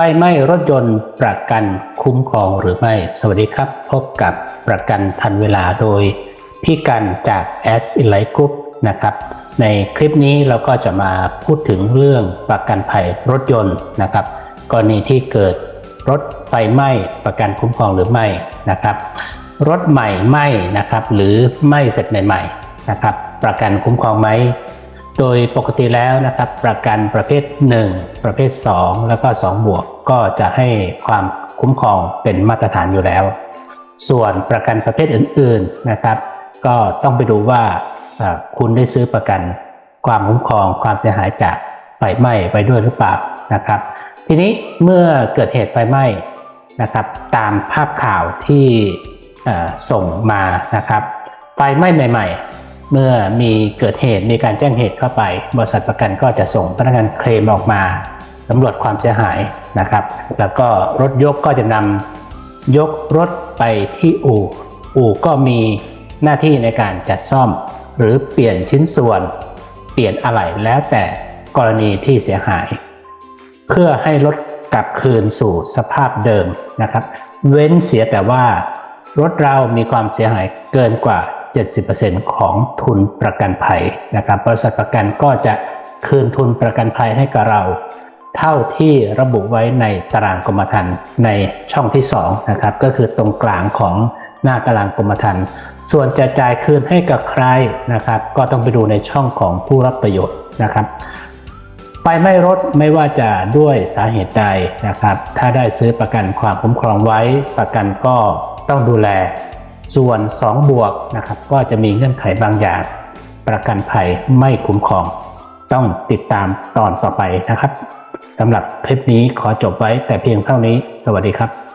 ไฟไหม้รถยนต์ประกันคุ้มครองหรือไม่ สวัสดีครับ พบกับประกันทันเวลาโดย พี่กันจาก s i l i g h t Group นะครับ ในคลิปนี้เราก็จะมาพูดถึงเรื่องประกันภัยรถยนต์นะครับ กรณีที่เกิดรถไฟไหม้ประกันคุ้มครองหรือไม่นะครับ รถใหม่ไหม้นะครับหรือไหม้เสร็จใหม่ๆนะครับ ประกันคุ้มครองไหม โดยปกติแล้วนะครับประกันประเภท 1 ประเภท 2 แล้วก็ 2 บวกก็จะให้ความคุ้มครองเป็นมาตรฐานอยู่แล้ว ส่วนประกันประเภทอื่นๆนะครับ ก็ต้องไปดูว่าคุณได้ซื้อประกันความคุ้มครองความเสียหายจากไฟไหม้ไปด้วยหรือเปล่านะครับ ทีนี้เมื่อเกิดเหตุไฟไหม้นะครับ ตามภาพข่าวที่ส่งมานะครับ ไฟไหม้ใหม่ ๆ เมื่อมีเกิดเหตุมีการแจ้งเหตุเข้าไป บริษัทประกันก็จะส่งพนักงานเคลมออกมาสำรวจความเสียหายนะครับ แล้วก็รถยกก็จะนำยกรถไปที่อู่ อู่ก็มีหน้าที่ในการจัดซ่อม หรือเปลี่ยนชิ้นส่วน เปลี่ยนอะไหล่แล้วแต่กรณีที่เสียหาย เพื่อให้รถกลับคืนสู่สภาพเดิมนะครับ เว้นเสียแต่ว่ารถเรามีความเสียหายเกินกว่า 70%ของทุนประกันภัยนะครับบริษัทประกันก็จะคืนทุนประกันภัยให้กับเรา เท่าที่ระบุไว้ในตารางกรมธรรม์ในช่องที่2นะครับก็คือตรงกลางของหน้าตารางกรมธรรม์ส่วนจะจ่ายคืนให้กับใครนะครับ ก็ต้องไปดูในช่องของผู้รับประโยชน์นะครับไฟไหม้รถไม่ว่าจะด้วยสาเหตุใดนะครับ ถ้าได้ซื้อประกันความคุ้มครองไว้ประกันก็ต้องดูแล ส่วน 2 บวกนะครับก็จะมีเงื่อนไขบางอย่าง ประกันภัยไม่คุ้มครอง ต้องติดตามตอนต่อไปนะครับสำหรับคลิปนี้ขอจบไว้แต่เพียงเท่านี้ สวัสดีครับ